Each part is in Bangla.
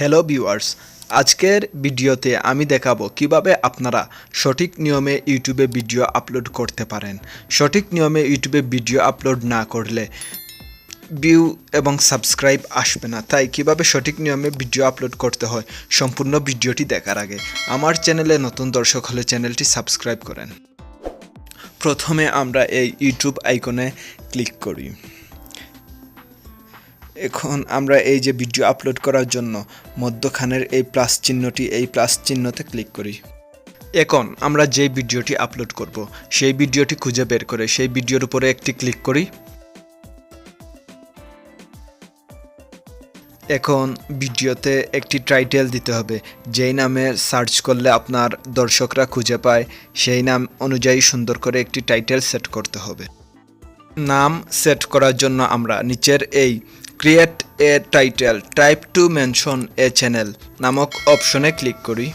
হ্যালো ভিউয়ার্স আজকের ভিডিওতে আমি দেখাবো কীভাবে আপনারা সঠিক নিয়মে ইউটিউবে ভিডিও আপলোড করতে পারেন। সঠিক নিয়মে ইউটিউবে ভিডিও আপলোড না করলে ভিউ এবং সাবস্ক্রাইব আসবে না। তাই কীভাবে সঠিক নিয়মে ভিডিও আপলোড করতে হয় সম্পূর্ণ ভিডিওটি দেখার আগে আমার চ্যানেলে নতুন দর্শক হলে চ্যানেলটি সাবস্ক্রাইব করেন। প্রথমে আমরা এই ইউটিউব আইকনে ক্লিক করি। এখন আমরা এই যে ভিডিও আপলোড করার জন্য মধ্যখানের এই প্লাস চিহ্নটি এই প্লাস চিহ্নতে ক্লিক করি। এখন আমরা যে ভিডিওটি আপলোড করব, সেই ভিডিওটি খুঁজে বের করে সেই ভিডিওর উপরে একটি ক্লিক করি। এখন ভিডিওতে একটি টাইটেল দিতে হবে, যেই নামে সার্চ করলে আপনার দর্শকরা খুঁজে পায়, সেই নাম অনুযায়ী সুন্দর করে একটি টাইটেল সেট করতে হবে। নাম সেট করার জন্য আমরা নিচের এই create a title type to mention a channel নামক অপশনে ক্লিক করি।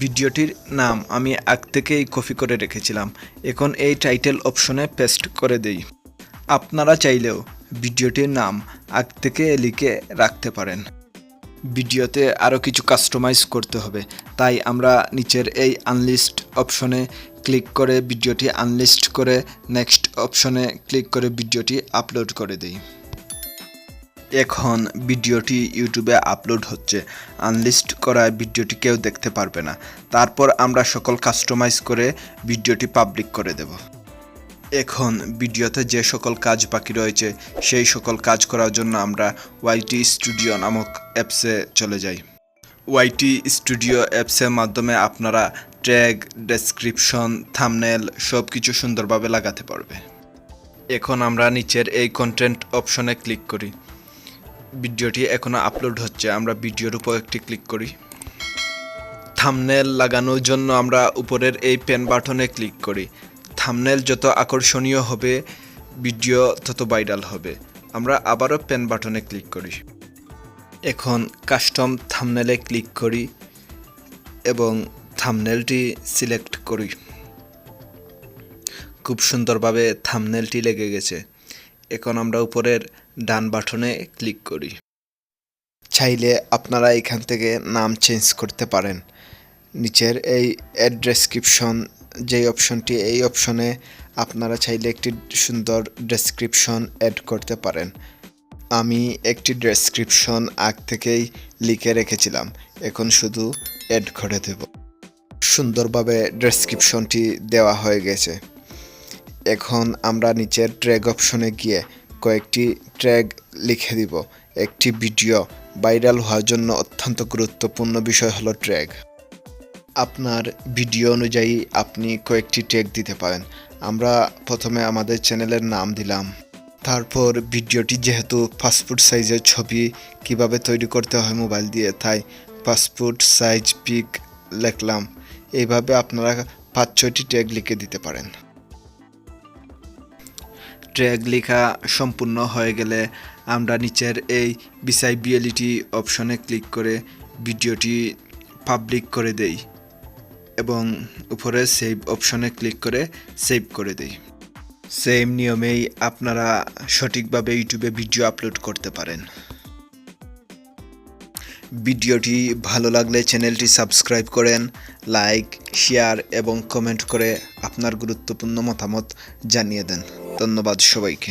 ভিডিওটির নাম আমি আগ থেকেই কপি করে রেখেছিলাম। এখন এই টাইটেল অপশনে পেস্ট করে দেই। আপনারা চাইলেও ভিডিওটির নাম আগ থেকে লিখে রাখতে পারেন। ভিডিওতে আরও কিছু কাস্টমাইজ করতে হবে। তাই আমরা নিচের এই আনলিস্ট অপশনে ক্লিক করে ভিডিওটি আনলিস্ট করে নেক্সট অপশনে ক্লিক করে ভিডিওটি আপলোড করে দিই। এখন ভিডিওটি ইউটিউবে আপলোড হচ্ছে। আনলিস্ট করা ভিডিওটি কেউ দেখতে পারবে না। তারপর আমরা সকল কাস্টমাইজ করে ভিডিওটি পাবলিক করে দেব। এখন ভিডিওতে যে সকল কাজ বাকি রয়েছে, সেই সকল কাজ করার জন্য আমরা ওয়াইটি স্টুডিও নামক অ্যাপসে চলে যাই। ওয়াইটি স্টুডিও অ্যাপসের মাধ্যমে আপনারা ট্যাগ ডেসক্রিপশন থামনেল সব কিছু সুন্দরভাবে লাগাতে পারবে। এখন আমরা নিচের এই কন্টেন্ট অপশনে ক্লিক করি। ভিডিওটি এখনও আপলোড হচ্ছে, আমরা ভিডিওর উপর একটি ক্লিক করি। থামনেল লাগানোর জন্য আমরা উপরের এই পেন বাটনে ক্লিক করি। থামনেল যত আকর্ষণীয় হবে, ভিডিও তত ভাইরাল হবে। আমরা আবারও পেন বাটনে ক্লিক করি। এখন কাস্টম থামনেলে ক্লিক করি এবং থামনেলটি সিলেক্ট করি। খুব সুন্দরভাবে থামনেলটি লেগে গেছে। এখন আমরা উপরের ডান বাটনে ক্লিক করি। চাইলে আপনারা এখান থেকে নাম চেঞ্জ করতে পারেন। নিচের এই অ্যাড ডেসক্রিপশন, যেই অপশনটি, এই অপশনে আপনারা চাইলে একটি সুন্দর ডেসক্রিপশন অ্যাড করতে পারেন। আমি একটি ডেসক্রিপশন আগ থেকেই লিখে রেখেছিলাম। এখন শুধু অ্যাড করে দেব। সুন্দরভাবে ডেসক্রিপশনটি দেওয়া হয়ে গেছে। এখন আমরা নিচের ট্র্যাগ অপশনে গিয়ে কয়েকটি ট্র্যাগ লিখে দিব। একটি ভিডিও ভাইরাল হওয়ার জন্য অত্যন্ত গুরুত্বপূর্ণ বিষয় হলো ট্র্যাগ আপনার ভিডিও অনুযায়ী আপনি কয়েকটি ট্যাগ দিতে পারেন। আমরা প্রথমে আমাদের চ্যানেলের নাম দিলাম। তারপর ভিডিওটি যেহেতু পাসপোর্ট সাইজের ছবি কীভাবে তৈরি করতে হয় মোবাইল দিয়ে, তাই পাসপোর্ট সাইজ পিক লিখলাম। এইভাবে আপনারা পাঁচ ছয়টি ট্যাগ লিখে দিতে পারেন। ট্র্যাগ লেখা সম্পূর্ণ হয়ে গেলে আমরা নিচের এই বিসাই বিএলিটি অপশনে ক্লিক করে ভিডিওটি পাবলিক করে দেই এবং উপরে সেভ অপশনে ক্লিক করে সেভ করে দেই। সেম নিয়মেই আপনারা সঠিকভাবে ইউটিউবে ভিডিও আপলোড করতে পারেন। ভিডিওটি ভালো লাগলে চ্যানেলটি সাবস্ক্রাইব করেন লাইক শেয়ার এবং কমেন্ট করে আপনার গুরুত্বপূর্ণ মতামত জানিয়ে দেন। ধন্যবাদ সবাইকে।